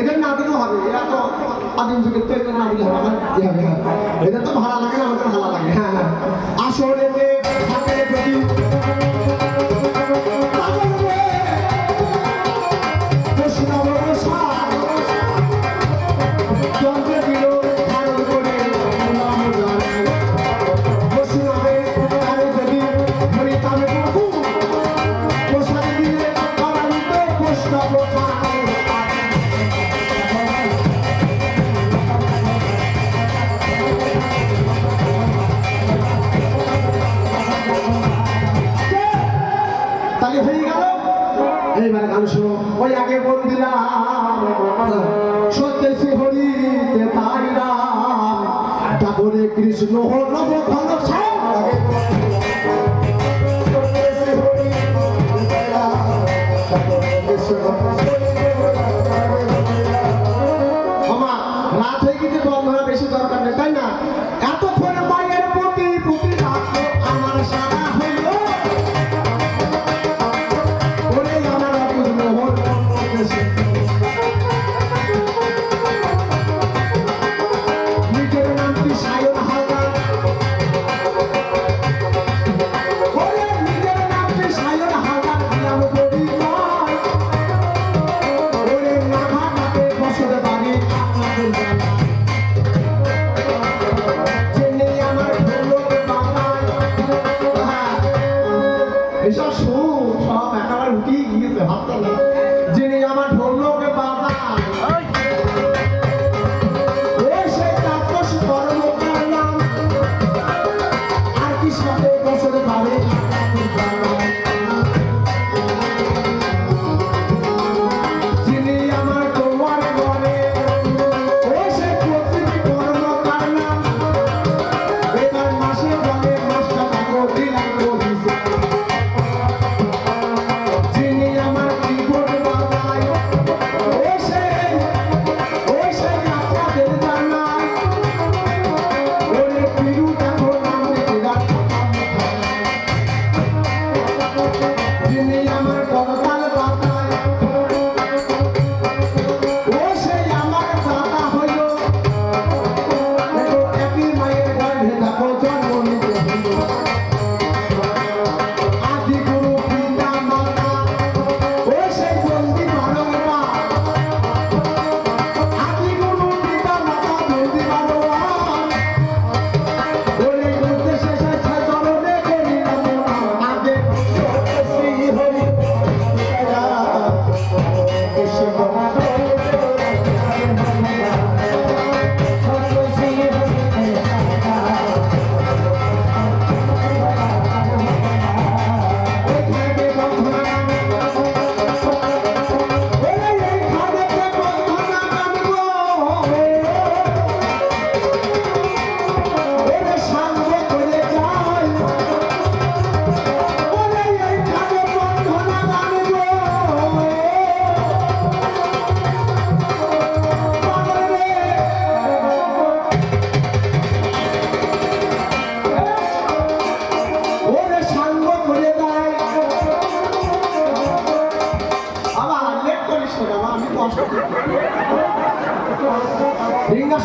এদের না হবে, এরা তো আদিম যুগের তো এদের না হবে এদের তো ভালো লাগে না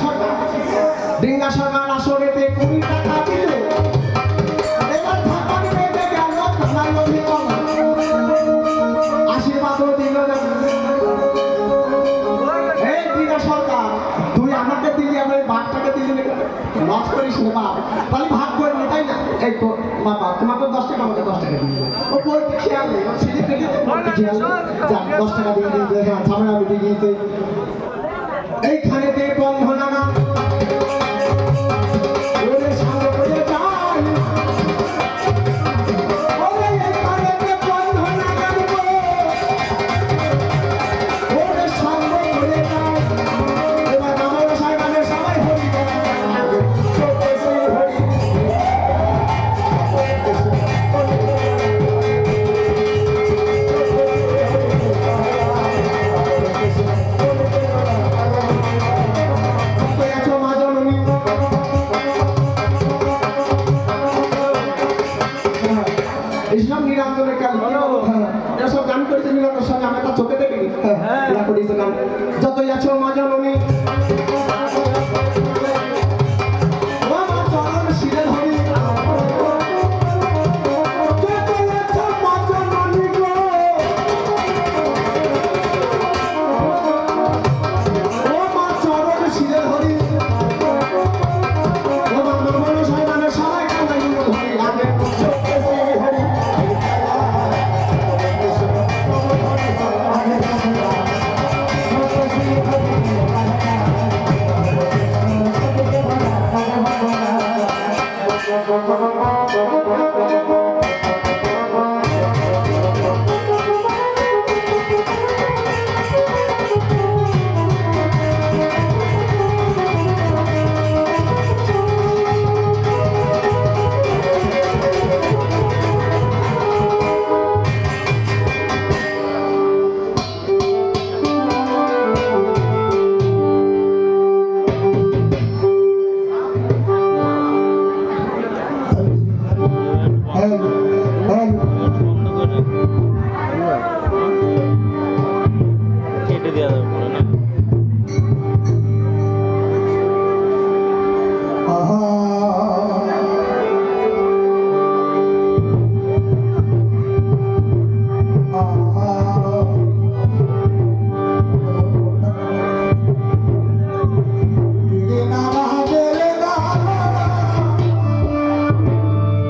সরকার সরকার আসরেতে কুড়ি টাকা দিল। আশীর্বাদও দিল সরকার, তুই আমাকে দিলি, আমার বাঘটাকে দিলি লস করিস না বাপ। তাহলে ভাগ করে নি না? এই তো বাবা তোমাকে দশ টাকা ও দশ টাকা দিয়ে দিয়েছে হ্যাঁ ঝামেলা আমি দিয়ে দিয়েছে। এইখানেতে বন্ধনা